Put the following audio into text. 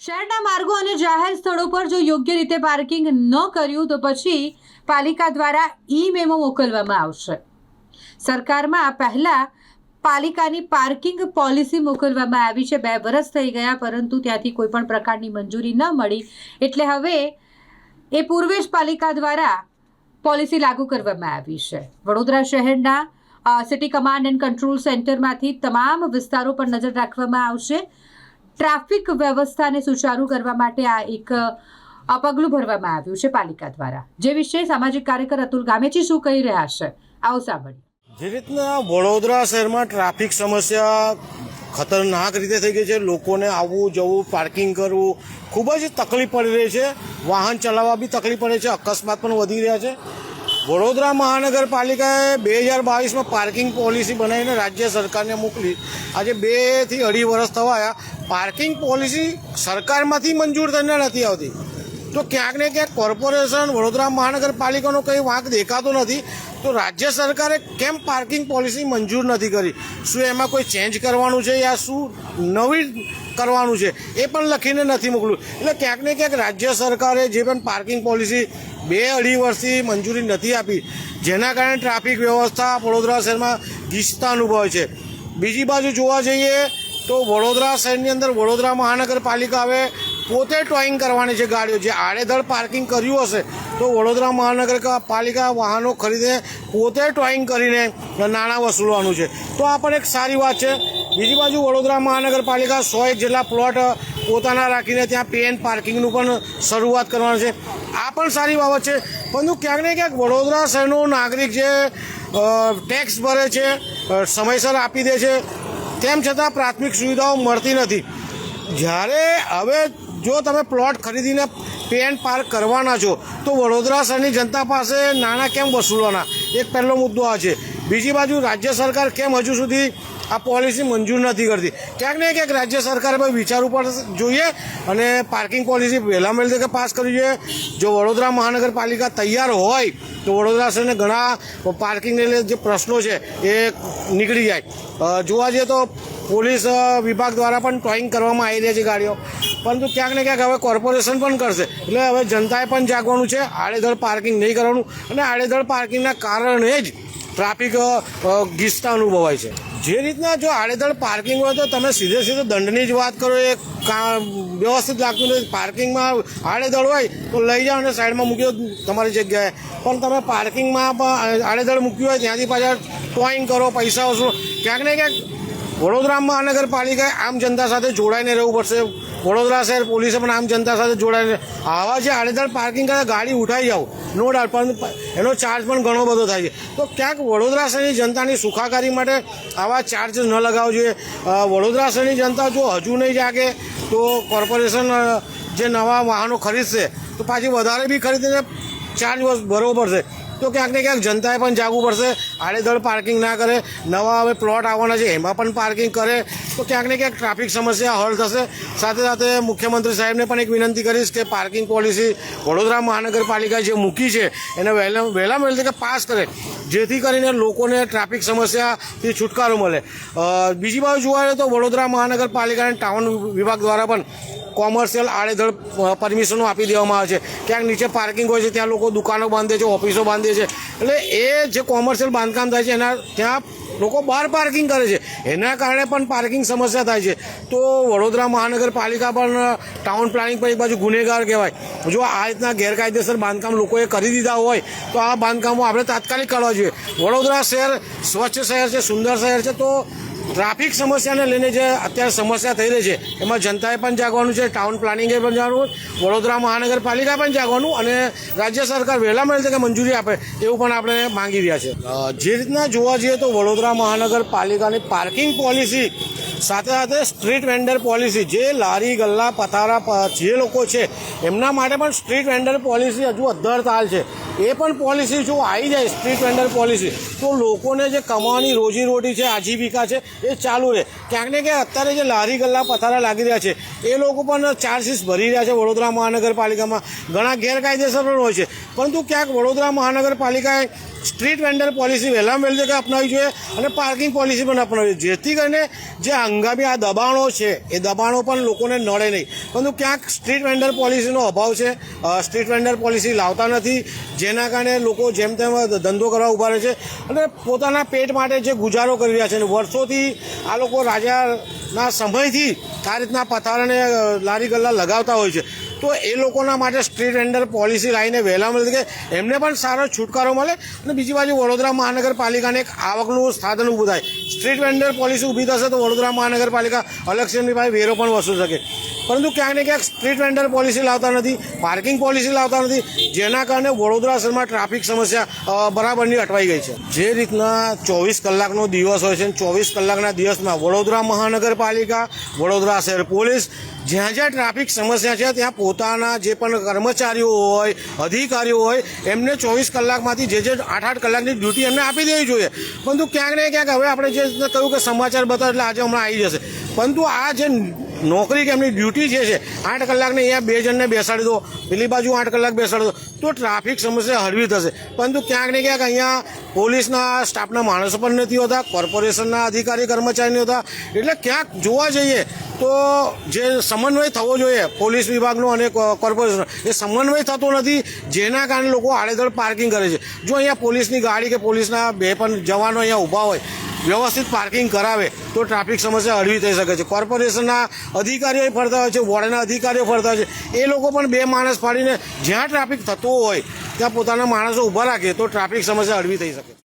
શહેરના માર્ગો અને જાહેર સ્થળો પર જો યોગ્ય રીતે પાર્કિંગ ન કર્યું તો પછી પાલિકા દ્વારા ઈ મેમો મોકલવામાં આવશે. સરકારમાં પહેલા પાલિકાની પાર્કિંગ પોલિસી મોકલવામાં આવી છે. બે વર્ષ થઈ ગયા, પરંતુ ત્યાંથી કોઈ પણ પ્રકારની મંજૂરી ન મળી. એટલે હવે એ પૂર્વે જ પાલિકા દ્વારા પોલિસી લાગુ કરવામાં આવી છે. વડોદરા શહેરના સિટી કમાન્ડ એન્ડ કંટ્રોલ સેન્ટરમાંથી તમામ વિસ્તારો પર નજર રાખવામાં આવશે. ટ્રાફિક વ્યવસ્થાને સુચારુ કરવા માટે આ એક આ પગલું ભરવામાં આવ્યું છે પાલિકા દ્વારા. જે વિશે સામાજિક કાર્યકર અતુલ ગામેચી શું કહી રહ્યા છે, આવો સાંભળીએ. જે રીતના વડોદરા શહેરમાં ટ્રાફિક સમસ્યા ખતરનાક રીતે થઈ ગઈ છે, લોકોને આવવું, જવું, પાર્કિંગ કરવું ખૂબ જ તકલીફ પડી રહી છે. વાહન ચલાવવા બી તકલીફ પડે છે, અકસ્માત પણ વધી રહ્યા છે. વડોદરા મહાનગરપાલિકાએ બે હજાર બાવીસમાં પાર્કિંગ પોલિસી બનાવીને રાજ્ય સરકારને મોકલી. આજે બેથી અઢી વર્ષ થવા આવ્યા પાર્કિંગ પોલિસી સરકારમાંથી મંજૂર થઈને નથી આવતી. તો ક્યાંક ને ક્યાંક કોર્પોરેશન, વડોદરા મહાનગરપાલિકાનો કંઈ વાંક દેખાતો નથી, તો રાજ્ય સરકારે કેમ પાર્કિંગ પોલિસી મંજૂર નથી કરી? શું એમાં કોઈ ચેન્જ કરવાનું છે યા શું નવી કરવાનું છે? એ પણ લખીને નથી મોકલું. એટલે ક્યાંક ને ક્યાંક રાજ્ય સરકારે જે પણ પાર્કિંગ પોલિસી બે અઢી વર્ષથી મંજૂરી નથી આપી, જેના કારણે ટ્રાફિક વ્યવસ્થા વડોદરા શહેરમાં ગીચતા અનુભવે છે. બીજી બાજુ જોવા જઈએ તો વડોદરા શહેરની અંદર વડોદરા મહાનગરપાલિકા હવે પોતે ટોઈંગ કરવાની છે ગાડીઓ. જે આડેધડ પાર્કિંગ કર્યું હશે, તો વડોદરા મહાનગરપાલિકા વાહનો ખરીદીને પોતે ટોઈંગ કરીને નાણાં વસૂલવાનું છે. તો આ પણ એક સારી વાત છે. બીજી બાજુ વડોદરા મહાનગરપાલિકા સો એક જેટલા પ્લોટ પોતાના રાખીને ત્યાં પેન પાર્કિંગનું પણ શરૂઆત કરવાનું છે. આ પણ સારી બાબત છે. પરંતુ ક્યાંક ને ક્યાંક વડોદરા શહેરનો નાગરિક જે ટેક્સ ભરે છે સમયસર આપી દે છે તેમ છતાં પ્રાથમિક સુવિધાઓ મળતી નથી. જ્યારે હવે જો તમે પ્લોટ ખરીદીને પેન પાર્ક કરવાના છો, તો વડોદરા શહેરની જનતા પાસે નાણાં કેમ વસૂલવાના? એક પહેલો મુદ્દો આ છે. બીજી બાજુ રાજ્ય સરકાર કેમ હજુ સુધી આ પોલિસી મંજૂર નથી કરતી. ક્યાંક ને ક્યાંક રાજ્ય સરકારે પણ વિચારવું પડશે જોઈએ અને પાર્કિંગ પોલિસી પહેલાં વહેલી તકે પાસ કરવી જોઈએ. જો વડોદરા મહાનગરપાલિકા તૈયાર હોય તો વડોદરા શહેરને ઘણા પાર્કિંગને લઈને જે પ્રશ્નો છે એ નીકળી જાય. જોવા જઈએ તો પોલીસ વિભાગ દ્વારા પણ ટોઈંગ કરવામાં આવી રહી છે ગાડીઓ. પરંતુ ક્યાંક ને ક્યાંક હવે કોર્પોરેશન પણ કરશે. એટલે હવે જનતાએ પણ જાગવાનું છે. આડેધડ પાર્કિંગ નહીં કરવાનું. અને આડેધડ પાર્કિંગના કારણે જ ટ્રાફિક અ, અનુભવાય છે. જે રીતના જો આડેધડ પાર્કિંગ હોય તો તમે સીધે સીધે દંડની જ વાત કરો, એ વ્યવસ્થિત લાગતું નથી. પાર્કિંગમાં આડેધડ હોય તો લઈ જાઓ અને સાઈડમાં મૂકી તમારી જગ્યાએ. પણ તમે પાર્કિંગમાં આડેધડ મૂક્યું હોય ત્યાંથી પાછા ટોઈંગ કરો, પૈસા વસૂલો ક્યાંક ને ક્યાંક વડોદરા મહાનગરપાલિકાએ આમ જનતા સાથે જોડાઈને રહેવું પડશે. વડોદરા શહેર પોલીસે પણ આમ જનતા સાથે જોડાયેલી આવા જે આડેધડ પાર્કિંગ કરતા ગાડી ઉઠાઈ જાવ નો ડાઉટ પણ એનો ચાર્જ પણ ઘણો બધો થાય છે. તો ક્યાંક વડોદરા શહેરની જનતાની સુખાકારી માટે આવા ચાર્જ ન લગાવવો જોઈએ. વડોદરા શહેરની જનતા જો હજુ નહીં જાગે, તો કોર્પોરેશન જે નવા વાહનો ખરીદશે, તો પાછી વધારે બી ખરીદીને ચાર્જ ભરવો પડશે તો ક્યાંક ને ક્યાંક જનતાએ પણ જાગવું પડશે. આડેધડ પાર્કિંગ ના કરે. નવા હવે પ્લોટ આવવાના છે, એમાં પણ પાર્કિંગ કરે. તો ક્યાંક ને ક્યાંક ટ્રાફિક સમસ્યા હલ થશે. સાથે સાથે મુખ્યમંત્રી સાહેબને પણ એક વિનંતી કરીશ કે પાર્કિંગ પોલિસી વડોદરા મહાનગરપાલિકા જે મૂકી છે, એને વહેલા વહેલામાં વહેલી તકે પાસ કરે. જેથી કરીને લોકોને ટ્રાફિક સમસ્યાથી છુટકારો મળે. બીજી બાજુ જોવા જઈએ તો વડોદરા મહાનગરપાલિકાના ટાઉન વિભાગ દ્વારા પણ કોમર્શિયલ આડેધડ પરમિશનો આપી દેવામાં આવે છે. ક્યાંક નીચે પાર્કિંગ હોય છે, ત્યાં લોકો દુકાનો બાંધે છે, ઓફિસો બાંધે છે. એટલે એ જે કોમર્શિયલ બાંધકામ થાય છે, એના, ત્યાં લોકો બહાર પાર્કિંગ કરે છે. એના કારણે પણ પાર્કિંગ સમસ્યા થાય છે. તો વડોદરા મહાનગરપાલિકા પણ ટાઉન પ્લાનિંગ પર એક બાજુ ગુનેગાર કહેવાય. જો આ રીતના ગેરકાયદેસર બાંધકામ લોકોએ કરી દીધા હોય, તો આ બાંધકામો આપણે તાત્કાલિક કરવા જોઈએ. વડોદરા શહેર સ્વચ્છ શહેર છે, સુંદર શહેર છે, તો ટ્રાફિક સમસ્યાને લઈને જે અત્યારે સમસ્યા થઈ રહી છે, એમાં જનતાએ પણ જાગવાનું છે ટાઉન પ્લાનિંગે પણ જાગવાનું, વડોદરા મહાનગરપાલિકા પણ જાગવાનું અને રાજ્ય સરકાર વહેલા મળે કે મંજૂરી આપે, એવું પણ આપણે માંગી રહ્યા છે જે રીતના જોવા જઈએ તો વડોદરા મહાનગરપાલિકાની પાર્કિંગ પોલિસી સાથે સાથે સ્ટ્રીટ વેન્ડર પોલિસી જે લારી, ગલ્લા, પથારા જે લોકો છે, એમના માટે પણ સ્ટ્રીટ વેન્ડર પોલિસી હજુ અદ્ધરતાલ છે. એ પણ પોલિસી જો આવી જાય સ્ટ્રીટ વેન્ડર પોલિસી તો લોકોને જે કમાવાની રોજીરોટી છે, આજીવિકા છે, એ ચાલુ રહે. ક્યાંક ને ક્યાંક અત્યારે જે લારી ગલ્લા પથારા લાગી રહ્યા છે, એ લોકો પણ ચાર્જીસ ભરી રહ્યા છે વડોદરા મહાનગરપાલિકામાં. ઘણા ગેરકાયદેસર પણ હોય છે. પરંતુ ક્યાંક વડોદરા મહાનગરપાલિકાએ સ્ટ્રીટ વેન્ડર પોલિસી વહેલામાં વહેલી જગ્યાએ અપનાવવી જોઈએ અને પાર્કિંગ પોલિસી પણ અપનાવવી જોઈએ. જેથી કરીને જે હંગામી આ દબાણો છે, એ દબાણો પણ લોકોને નડે નહીં. પરંતુ ક્યાંક સ્ટ્રીટ વેન્ડર પોલિસીનો અભાવ છે. સ્ટ્રીટ વેન્ડર પોલિસી લાવતા નથી. જેના કારણે લોકો જેમ તેમ ધંધો કરવા ઊભા રહે છે અને પોતાના પેટ માટે જે ગુજારો કરી રહ્યા છે અને વર્ષોથી આ લોકો રાજાના સમયથી આ રીતના પથારને લારી ગલ્લા લગાવતા હોય છે. તો એ લોકોના માટે સ્ટ્રીટ વેન્ડર પોલિસી લાવીને વહેલા મળે કે એમને પણ સારો છુટકારો મળે. અને બીજી બાજુ વડોદરા મહાનગરપાલિકાને એક આવકનું સાધન ઊભું થાય. સ્ટ્રીટ વેન્ડર પોલિસી ઊભી થશે તો વડોદરા મહાનગરપાલિકા અલગથી પાસે વેરો પણ વસૂલ શકે. પરંતુ ક્યાંક ને ક્યાંક સ્ટ્રીટ વેન્ડર પોલિસી લાવતા નથી પાર્કિંગ પોલિસી લાવતા નથી, જેના કારણે વડોદરા શહેરમાં ટ્રાફિક સમસ્યા બરાબરની અટવાઈ ગઈ છે. જે રીતના ચોવીસ કલાકનો દિવસ હોય છે ચોવીસ કલાકના દિવસમાં વડોદરા મહાનગરપાલિકા, વડોદરા શહેર પોલીસ, જ્યાં જ્યાં ટ્રાફિક સમસ્યા છે ત્યાં પોતાના જે પણ કર્મચારીઓ હોય, અધિકારીઓ હોય, એમને ચોવીસ કલાકમાંથી જે જે આઠ આઠ કલાકની ડ્યુટી એમને આપી દેવી જોઈએ. પરંતુ ક્યાંક ને ક્યાંક હવે આપણે જે કહ્યું કે સમાચાર બતાવો એટલે આજે હમણાં આવી જશે. પરંતુ આ જે નોકરી કે એમની ડ્યુટી જે છે, આઠ કલાકને અહીંયા બે જણને બેસાડી દો, પેલી બાજુ આઠ કલાક બેસાડી દો, તો ટ્રાફિક સમસ્યા હળવી થશે. પરંતુ ક્યાંક ને ક્યાંક અહીંયા પોલીસના, સ્ટાફના માણસો પણ નથી હોતા, કોર્પોરેશનના અધિકારી કર્મચારી નથી હોતા. એટલે ક્યાંક જોવા જઈએ તો જે સમન્વય થવો જોઈએ, પોલીસ વિભાગનો અને કોર્પોરેશનનો, એ સમન્વય થતો નથી, જેના કારણે લોકો આડેધડ પાર્કિંગ કરે છે. જો અહીંયા પોલીસની ગાડી કે પોલીસના બે પણ જવાનો અહીંયા ઊભા હોય વ્યવસ્થિત પાર્કિંગ કરાવે તો ટ્રાફિક સમસ્યા હળવી થઈ શકે છે. કોર્પોરેશનના અધિકારીઓ ફરતા હોય છે, વોર્ડના અધિકારીઓ ફરતા હોય છે. એ લોકો પણ બે માણસ પાડીને જ્યાં ટ્રાફિક થતો હોય, ત્યાં પોતાના માણસો ઊભા રાખે તો ટ્રાફિક સમસ્યા હળવી થઈ શકે